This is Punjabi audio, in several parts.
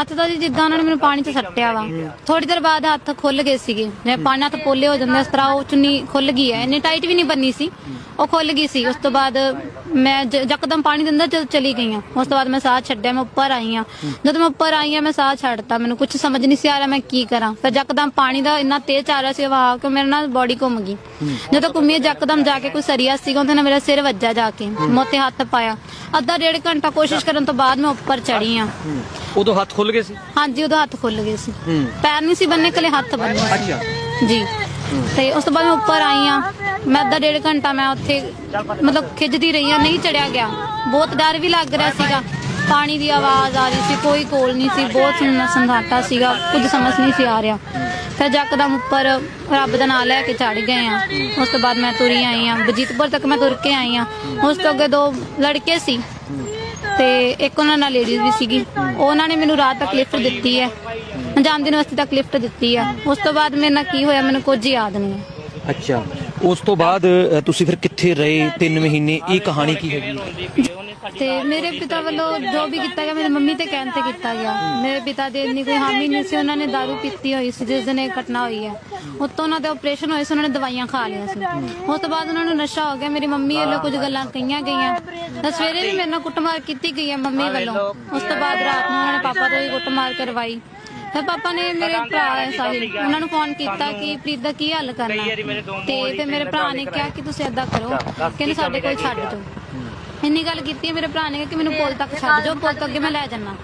ਹੱਥ ਤਾਂ ਜੀ ਜਿੱਦਾਂ ਉਹਨਾਂ ਨੇ ਮੈਨੂੰ ਪਾਣੀ 'ਚ ਸੱਟਿਆ ਵਾ। ਥੋੜੀ ਦੇਰ ਬਾਅਦ ਹੱਥ ਖੁੱਲ ਗਏ ਸੀਗੇ। ਜਿਵੇਂ ਪਾਣੀ ਹੱਥ ਪੋਲੇ ਹੋ ਜਾਂਦੇ ਇਸ ਤਰ੍ਹਾਂ ਉਹ ਚੁੰਨੀ ਖੁੱਲ ਗਈ ਹੈ। ਇੰਨੀ ਟਾਈਟ ਵੀ ਨਹੀਂ ਬੰਨੀ ਸੀ। ਉਹ ਖੁੱਲ ਗਈ ਸੀ। ਉਸ ਤੋਂ ਬਾਅਦ ਮੈਂ ਜ- ਯਕਦਮ ਪਾਣੀ ਦੇ ਅੰਦਰ ਚਲ ਚਲੀ ਗਈ ਹਾਂ। ਉਸ ਤੋਂ ਬਾਅਦ ਮੈਂ ਸਾਹ ਛੱਡਿਆ, ਮੈਂ ਉੱਪਰ ਆਈ ਹਾਂ। ਜਦੋਂ ਮੈਂ ਉੱਪਰ ਆਈ ਹਾਂ, ਮੈਂ ਸਾਹ ਛੱਡਤਾ। ਮੈਨੂੰ ਕੁਝ ਸਮਝ ਨਹੀਂ ਸੀ ਆ ਰਿਹਾ ਮੈਂ ਕੀ ਕਰਾਂ। ਫਿਰ ਯਕਦਮ ਪਾਣੀ ਦਾ ਇੰਨਾ ਤੇਜ਼ ਆ ਰਿਹਾ ਸੀ ਵਹਾਅ ਕਿ ਮੇਰੇ ਨਾਲ ਬੋਡੀ ਘੁੰਮ ਗਈ। ਜਦੋਂ ਘੁੰਮੀ ਯਕਦਮ ਜਾ ਕੇ ਕੋਈ ਸਰੀਆ ਸੀਗਾ, ਉਹਦੇ ਨਾਲ ਮੇਰਾ ਸਿਰ ਵੱਜਾ ਜਾ ਕੇ। ਮੋਤੇ ਹੱਥ ਪਾਇਆ। ਅੱਧਾ ਡੇਢ ਘੰਟਾ ਕੋਸ਼ਿਸ਼ ਕਰਨ ਤੋਂ ਬਾਅਦ ਮੈਂ ਉੱਪਰ ਚੜੀ ਹਾਂ। ਉਦੋਂ ਹੱਥ ਖੁੱਲ ਗਏ ਸੀ? ਹਾਂਜੀ ਉਹਦਾ ਹੱਥ ਖੁੱਲ ਗਏ ਸੀ। ਹੂੰ। ਪੈਰ ਨਹੀਂ ਸੀ ਬੰਨੇ ਕਲੇ ਹੱਥ ਬੰਨੇ। ਅੱਛਾ। ਜੀ। ਤੇ ਉਸ ਤੋਂ ਬਾਅਦ ਮੈਂ ਉੱਪਰ ਆਈ ਆ। ਮੈਂ ਅੱਧਾ ਡੇਢ ਘੰਟਾ ਮੈਂ ਉੱਥੇ ਮਤਲਬ ਖਿੱਚਦੀ ਰਹੀ ਆ ਨਹੀਂ ਚੜਿਆ ਗਿਆ। ਬਹੁਤ ਡਰ ਵੀ ਲੱਗ ਰਿਹਾ ਸੀਗਾ। ਪਾਣੀ ਦੀ ਆਵਾਜ਼ ਆ ਰਹੀ ਸੀ ਕੋਈ ਕੋਲ ਨਹੀਂ ਸੀ। ਬਹੁਤ ਸੁੰਨਾ ਸੰਘਾਟਾ ਸੀਗਾ। ਕੁਝ ਸਮਝ ਨਹੀਂ ਸੀ ਆ ਰਿਹਾ। ਫਿਰ ਯਕਦਮ ਉੱਪਰ ਰੱਬ ਦਾ ਨਾਮ ਲੈ ਕੇ ਚੜ ਗਏ ਆ। ਉਸ ਤੋਂ ਬਾਅਦ ਮੈਂ ਤੁਰੀ ਆਈ ਆ। ਬਜੀਤਪੁਰ ਤੱਕ ਮੈਂ ਤੁਰ ਕੇ ਆਈ ਆ। ਉਸ ਤੋਂ ਅੱਗੇ ਦੋ ਲੜਕੇ ਸੀ। ਤੇ ਇੱਕ ਉਹਨਾਂ ਨਾਲ ਲੇਡੀਜ਼ ਵੀ ਸੀਗੀ। ਉਹਨਾਂ ਨੇ ਮੈਨੂੰ ਰਾਤ ਤੱਕ ਲਿਫਟ ਦਿੱਤੀ ਹੈ। ਅੰਜਾਮ ਦਿਨ ਵਾਸਤੇ ਤੱਕ ਲਿਫਟ ਦਿੱਤੀ ਆ ਉਸ ਤੋਂ ਬਾਅਦ ਮੇਰੇ ਨਾਲ ਕੀ ਹੋਇਆ ਮੈਨੂੰ ਕੁਝ ਯਾਦ ਨਹੀਂ ਹੈ। ਅੱਛਾ। ਉਸ ਤੋਂ ਬਾਅਦ ਅ, ਤੁਸੀਂ ਫਿਰ ਕਿੱਥੇ ਰਹੇ? 3 ਮਹੀਨੇ ਇਹ ਕਹਾਣੀ ਕੀ ਹੈਗੀ? ਹੈ? ਤੇ ਮੇਰੇ ਪਿਤਾ ਵੱਲੋਂ ਜੋ ਵੀ ਕੀਤਾ ਗਿਆ ਮੇਰੀ ਮੰਮੀ ਤੇ ਕਹਿਣ ਤੇ ਕੀਤਾ ਗਿਆ। ਮੇਰੇ ਪਿਤਾ ਦੇ ਇੰਨੀ ਕੋਈ ਹਾਮੀ ਨਹੀਂ ਸੀ ਉਹਨਾਂ ਨੇ ਦਾਰੂ ਪੀਤੀ ਹੋਈ ਸੀ ਜਿਸ ਦਿਨ ਇਹ ਘਟਨਾ ਹੋਈ ਹੈ। ਉਤੋਂ ਉਹਨਾਂ ਦੇ ਆਪਰੇਸ਼ਨ ਹੋਏ ਸੀ ਉਹਨਾਂ ਨੇ ਦਵਾਈਆਂ ਖਾ ਲਿਆ ਸੀ। ਉਸ ਤੋਂ ਬਾਅਦ ਉਹਨਾਂ ਨੂੰ ਨਸ਼ਾ ਹੋ ਗਿਆ ਮੇਰੀ ਮੰਮੀ ਵੱਲੋਂ ਕੁਝ ਗੱਲਾਂ ਕਹੀਆਂ ਗਈਆਂ। ਤਾਂ ਸਵੇਰੇ ਵੀ ਮੇਰੇ ਨਾਲ ਕੁੱਟਮਾਰ ਕੀਤੀ ਗਈ ਹੈ ਮੰਮੀ ਵੱਲੋਂ। ਉਸ ਤੋਂ ਬਾਅਦ ਰਾਤ ਨੂੰ ਉਹਨਾਂ ਨੇ ਪਾਪਾ ਤੋਂ ਵੀ ਕੁੱਟਮਾਰ ਕਰਵਾਈ। ਫਿਰ ਪਾਪਾ ਨੇ ਮੇਰੇ ਭਰਾ ਹੈ ਸਾਹਿਲ ਉਹਨਾਂ ਨੂੰ ਫੋਨ ਕੀਤਾ ਕਿ ਪ੍ਰੀਤ ਦਾ ਕੀ ਹੱਲ ਕਰਨਾ ਤੇ ਫਿਰ ਮੇਰੇ ਭਰਾ ਨੇ ਕਿਹਾ ਕਿ ਤੁਸੀਂ ਏਦਾਂ ਕਰੋ ਕਹਿੰਦੇ ਸਾਡੇ ਕੋਲ ਛੱਡ ਦਿਓ। ਇੰਨੀ ਗੱਲ ਕੀਤੀ ਹੈ ਮੇਰੇ ਭਰਾ ਨੇ ਕਿਹਾ ਕਿ ਮੈਨੂੰ ਪੁਲ ਤੱਕ ਛੱਡ ਜਾਓ ਪੁਲ ਤੋਂ ਅੱਗੇ ਮੈਂ ਲੈ ਜਾਣਾ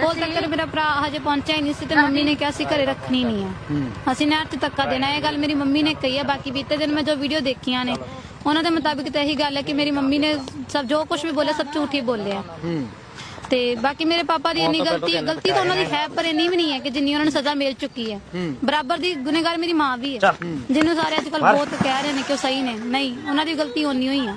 ਪੁਲ ਤੱਕ ਮੇਰਾ ਭਰਾ ਹਜੇ ਪਹੁੰਚਿਆ ਹੀ ਨਹੀਂ ਸੀ ਤੇ ਮੰਮੀ ਨੇ ਕਿਹਾ ਸੀ ਘਰੇ ਰੱਖਣੀ ਨਹੀਂ ਆ ਅਸੀਂ ਨਹਿਰ 'ਚ ਧੱਕਾ ਦੇਣਾ ਇਹ ਗੱਲ ਮੇਰੀ ਮੰਮੀ ਨੇ ਕਹੀ ਹੈ ਬਾਕੀ ਬੀਤੇ ਦਿਨ ਮੈਂ ਜੋ ਵੀਡੀਓ ਦੇਖੀਆਂ ਨੇ ਉਹਨਾਂ ਦੇ ਮੁਤਾਬਿਕ ਤਾਂ ਇਹੀ ਗੱਲ ਹੈ ਕਿ ਮੇਰੀ ਮੰਮੀ ਨੇ ਸਭ ਜੋ ਕੁਝ ਵੀ ਬੋਲਿਆ ਸਭ ਝੂਠ ਹੀ ਬੋਲਿਆ। ਤੇ ਬਾਕੀ ਮੇਰੇ ਪਾਪਾ ਦੀ ਇੰਨੀ ਗਲਤੀ ਗਲਤੀ ਤਾਂ ਉਹਨਾਂ ਦੀ ਹੈ ਪਰ ਇੰਨੀ ਵੀ ਨਹੀਂ ਹੈ ਕਿ ਜਿੰਨੀ ਉਹਨਾਂ ਨੂੰ ਸਜ਼ਾ ਮਿਲ ਚੁੱਕੀ ਹੈ। ਬਰਾਬਰ ਦੀ ਗੁਨੇਗਾਰ ਮੇਰੀ ਮਾਂ ਵੀ ਹੈ। ਜਿਹਨੂੰ ਸਾਰੇ ਅੱਜ ਕੱਲ ਬਹੁਤ ਕਹਿ ਰਹੇ ਨੇ ਕਿ ਉਹ ਸਹੀ ਨੇ। ਨਹੀਂ ਉਹਨਾਂ ਦੀ ਗਲਤੀ ਓਨੀ ਹੋਈ ਆ।